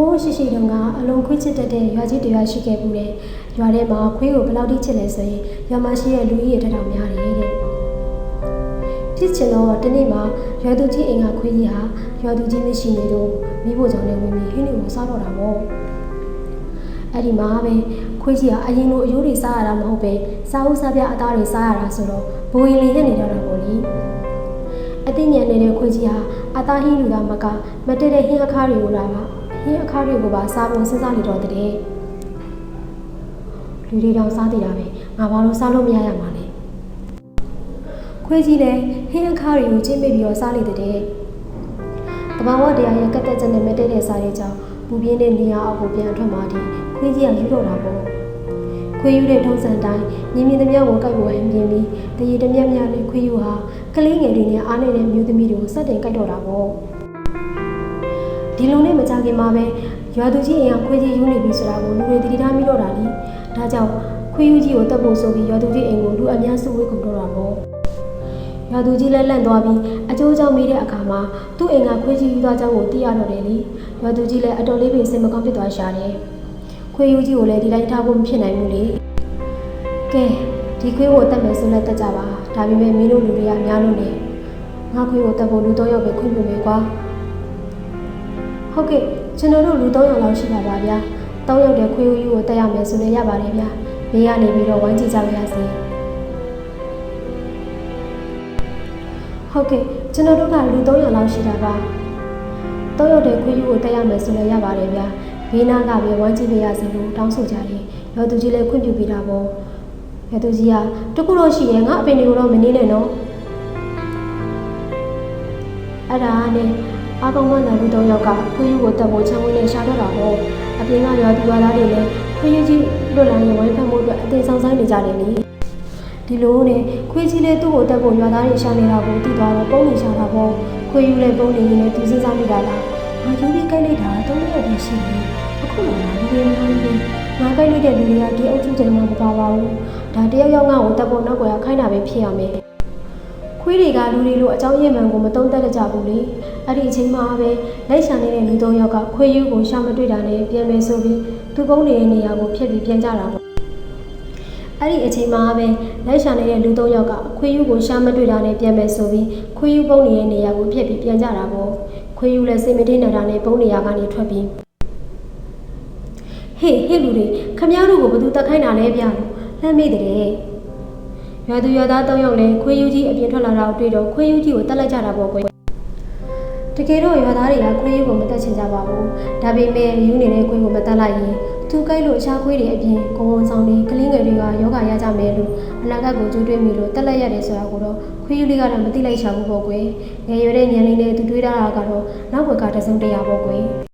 ိုးရှိရှိတုန်းကအလုံးခွေးချစ်တတ်တဲ့ရွာကြီးတစ်ရွာရှိခဲ့ဘူးတဲ့ရွာထဲမှာခွေးကိုဘယ်လောက်ထိချစ်လဲဆိုရင်ရွာမှာရှိတဲ့လူကြီးတွေတစ်ထောင်များတယ်တဲ့ဖြစ်ချင်တော့တနေ့မှာရွာသူကြီးအိမ်ကခွေးကြီးဟာရွာသူကြီးမရှိနေတော့မိဖို့ကြောင့်လည်းဝင်ပြီးဟင်းတွေကိုစားတော့တာပေါ့အဲ့ဒီမှာပဲခွေးကြီးကအရင်လိုအယိုးတွေစားရတာမဟုတ်ပဲစားဦးစားပြအသားတွေစားရတာဆိုတော့ဘိုးရင်လေးနဲ့နေတော့တာပေါ့လေအသိဉာဏ်နေတဲ့ခွေးကြီးဟာအသားဟင်းလူသားမကမတည့်တဲ့ဟင်းအခါတွေကိုလာပါ ဟင်းအခါတွေကိုပါစားဖို့စဉ်းစားနေတော့တဲ့လူတွေတောင်စားသေးတာပဲငါဘာလို့စားလို့မရရမှာလဲခွေးကြီးလည်းဟင်းအခါတွေကိုချင်းမိပြီးတော့စားနေတဲ့တဘာဝတရားရဲ့ကတ်တက်ချက်နဲ့မတည့်တဲ့စားတွေကြောင့်ပူပြင်းတဲ့နေရာအောက်ကိုပြန်အထွက်มาဒီခွေးကြီးကယူတော့တာပေါ့ခွေးယူတဲ့ထုံးစံတိုင်းမြင်မြင်သမျှကိုကိုက်ပေါ်ဟန်ပြင်းပြီးတရေတမျက်မျက်နဲ့ခွေးယူဟာကလေးငယ်တွေနဲ့အားနေတဲ့မျိုးသမီးတွေကိုစတင်ကိုက်တော့တာပေါ့ ဒီလိုနဲ့မကြခင်မှာပဲရွာသူကြီးအိမ်ကခွေးကြီးယူနေပြီဆိုတာကိုလူတွေတတိထားမိတော့တာလीဒါကြောင့်ခွေးယူကြီးကိုတပ်ဖို့ဆိုပြီးရွာသူကြီးအိမ်ကိုလူအများစုဝေးကုန်တော့တာပေါ့ရွာသူကြီးလည်းလန့်သွားပြီးအကျိုးကြောင့်မေးတဲ့အခါမှာသူ့အိမ်ကခွေးကြီးယူသွားကြောင်းကိုသိရတော့တယ်လေရွာသူကြီးလည်းအတော်လေးပင်စင်မကောင်းဖြစ်သွားရှာတယ်ခွေးယူကြီးကိုလည်းဒီတိုင်းထားဖို့မဖြစ်နိုင်ဘူးလေကဲဒီခွေးကိုတတ်မယ်ဆိုလည်းတတ်ကြပါဒါပေမဲ့မင်းတို့လူတွေကများလို့နေငါခွေးကိုတတ်ဖို့လူတော့ရောက်ပဲခွင့်ပြုမယ်ကွာ ဟုတ်ကဲ့ကျွန်တော်တို့လူ300လောက်ရှိပါပါဗျာ3ယောက်တဲ့ခွေးယူကြီးကိုတတ်ရမယ်ဆိုလည်းရပါတယ်ဗျာဘေးကနေပြီးတော့ဝိုင်းကြည့်ကြပါရစေဟုတ်ကဲ့ကျွန်တော်တို့ကလူ300လောက်ရှိတာပါ3ယောက်တည်းခွေးယူကိုတက်ရမယ်ဆိုလည်းရပါတယ်ဗျာဘေးနားကပဲဝမ်းကြည့်ပြရစီလို့တောင်းဆိုကြတယ်ရောသူကြီးလည်းခွင့်ပြုပေးတာပေါ့ရောသူကြီးကတခုတော့ရှိရဲ့ငါအပင်တွေကိုတော့မနေနဲ့နော်အဲ့ဒါနဲ့ အကောင်မနာလူ3ယောက်ကခွေးယူကိုတက်ဖို့ချမ်းဝင်နဲ့ရှာတော့တာပေါ့အပြင်ကရောသူရွာသားတွေလည်းခွေးယူကြီးလွတ်လာရင်ဝိုင်းဖက်မှုအတွက်အသေးဆောင်ဆိုင်နေကြတယ်လေဒီလိုနဲ့ခွေးကြီးလေးသူ့ကိုတက်ဖို့ရွာသားတွေရှာနေတာကိုသိသွားတော့ပုံနေရှာတာပေါ့ခွေးယူလည်းပုံနေရင်းနဲ့သူစဉ်းစားမိတာလားငါယူပြီးကိုက်လိုက်တာတော့လည်းပဲရှိတယ်အခုမှငါဒီလိုမျိုးလေးငါကိုက်လိုက်တဲ့လူတွေကဒီအုပ်စုချိန်မှမပါပါဘူးဒါတယောက်ယောက်ငါ့ကိုတက်ဖို့နောက်ကွယ်ခိုင်းတာပဲဖြစ်ရမယ် ခွေးတွေကလူတွေလိုအကြောင်းရင်းမှန်ကိုမတုံးတက်ကြဘူးလေအဲ့ဒီအချိန်မှာပဲလိုက်ရှာနေတဲ့လူသုံးယောက်ကခွေးယူကိုရှာမတွေ့တာနဲ့ပြန်မယ်ဆိုပြီးသူပုံနေတဲ့နေရာကိုဖျက်ပြီးပြန်ကြတာပေါ့အဲ့ဒီအချိန်မှာပဲလိုက်ရှာနေတဲ့လူသုံးယောက်ကခွေးယူကိုရှာမတွေ့တာနဲ့ပြန်မယ်ဆိုပြီးခွေးယူပုံနေတဲ့နေရာကိုဖျက်ပြီးပြန်ကြတာပေါ့ခွေးယူလည်းစိတ်မထိန်နေတာနဲ့ပုံနေရာကနေထွက်ပြီးဟေးဟေးလူတွေခမ ्या တို့ကိုဘယ်သူတက်ခိုင်းတာလဲဗျာလို့လှမ်းမိတဲ့ ရွာသူရွာသားသုံးယောက်လည်းခွေးယူကြီးအပြင်ထွက်လာတာကိုတွေ့တော့ခွေးယူကြီးကိုတက်လိုက်ကြတာပေါ့ကွယ်တကယ်တော့ရွာသားတွေကခွေးယူကိုမတက်ချင်ကြပါဘူးဒါပေမဲ့ယူနေတဲ့ခွေးကိုမတက်လိုက်ရင်သူကြိုက်လို့အခြားခွေးတွေအပြင်ကိုဝန်ဆောင်တွေကလင်းငယ်တွေကယောဂရကြမယ်လို့အနာဂတ်ကိုကြိုးတွေးမိလို့တက်လိုက်ရတယ်ဆိုတာကိုတော့ခွေးယူလေးကတော့မသိလိုက်ချဘူးပေါ့ကွယ်ငယ်ရွယ်တဲ့ညံလေးနဲ့သူတွေးတာကတော့နောက်ဘက်ကတစုံတရာပေါ့ကွယ်